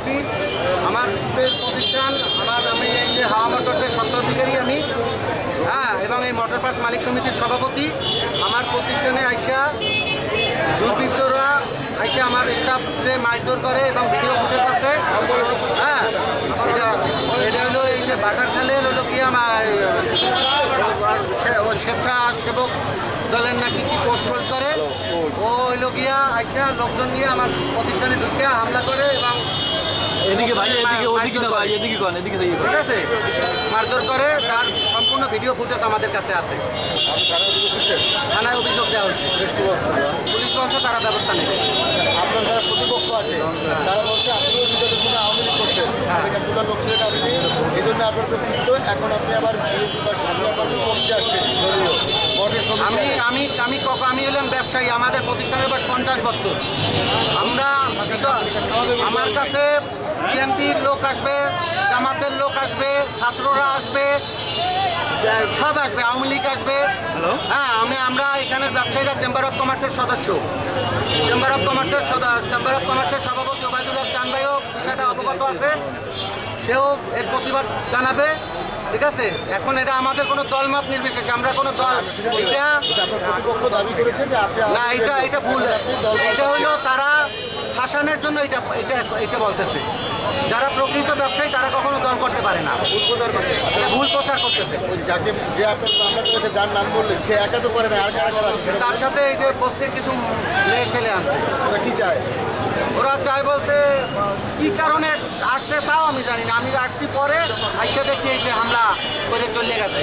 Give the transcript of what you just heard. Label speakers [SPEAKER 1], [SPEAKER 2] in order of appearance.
[SPEAKER 1] করছি আমার প্রতিষ্ঠান, আমার আমি এই যে হাওয়া মোটরসের স্বত্বাধিকারী আমি। হ্যাঁ এবং এই মোটর পার্স মালিক সমিতির সভাপতি। আমার প্রতিষ্ঠানে আইসা দুর্বৃত্তরা আইসা আমার স্টাফে মারধর করে এবং ভিডিও ফুটেজ আছে। হ্যাঁ এটা এটা হলো এই যে বাটার বাটারখালের হলো কি আমার স্বেচ্ছাসেবক দলের নাকি কি পোস্ট করে। ও হইল গিয়া আইসা লোকজন গিয়ে আমার প্রতিষ্ঠানে ঢুকিয়া হামলা করে এবং
[SPEAKER 2] এদিকে ভাই এদিকে ওদিকে না ভাই এদিকে কোন এদিকে যাই ঠিক
[SPEAKER 1] আছে? মারধর করে তার সম্পূর্ণ ভিডিও ফুটেজ আমাদের কাছে আছে। থানায় অভিযোগ দেওয়া হচ্ছে পুলিশ বলছে তারা ব্যবস্থা নেবে।
[SPEAKER 3] আপনার যারা প্রতিপক্ষ আছে তারা বলছে আপনিও আওয়ামী লীগ করছেন। সেখানে লোক ছিলেন আপনি এই জন্য আপনার তো এখন আপনি আবার আসছেন শ্রমিক আমি
[SPEAKER 1] আমি আমি কখন আমি হলাম ব্যবসায়ী আমাদের প্রতিষ্ঠানের বয়স পঞ্চাশ বছর। আমরা আমার কাছে বিএনপির লোক আসবে জামাতের লোক আসবে ছাত্ররা আসবে সব আসবে আওয়ামী লীগ আসবে। হ্যাঁ আমি আমরা এখানের ব্যবসায়ীরা চেম্বার অফ কমার্সের সদস্য। চেম্বার অফ কমার্সের চেম্বার অফ কমার্সের সভাপতি ওবায়দুল হক চান ভাইও বিষয়টা অবগত আছে। সেও এর প্রতিবাদ জানাবে ঠিক আছে? এখন এটা আমাদের কোনো দলমত নির্বিশেষে আমরা কোনো দল এটা
[SPEAKER 3] আপনার প্রতিপক্ষ দাবি করেছে যে আপনি না এটা এটা ভুল। এটা হলো
[SPEAKER 1] তারা ফাঁসানোর জন্য এটা এটা এটা বলতেছে। যারা প্রকৃত ব্যবসায়ী তারা কখনো দল করতে পারে না।
[SPEAKER 3] উদ্বোধন করতে এটা
[SPEAKER 1] ভুল প্রচার করতেছে।
[SPEAKER 3] ওই যাকে যে আপনার যার নাম বললেন সে একা তো করে না আর কারা কারা আছে? তার
[SPEAKER 1] সাথে এই যে বস্তির কিছু মেয়ে ছেলে আছে।
[SPEAKER 3] ওরা কি চায়?
[SPEAKER 1] ওরা চায় বলতে কি কারণে আসছে তাও আমি জানি না। আমি আসছি পরে আইসা দেখি এই যে হামলা করে চলে গেছে।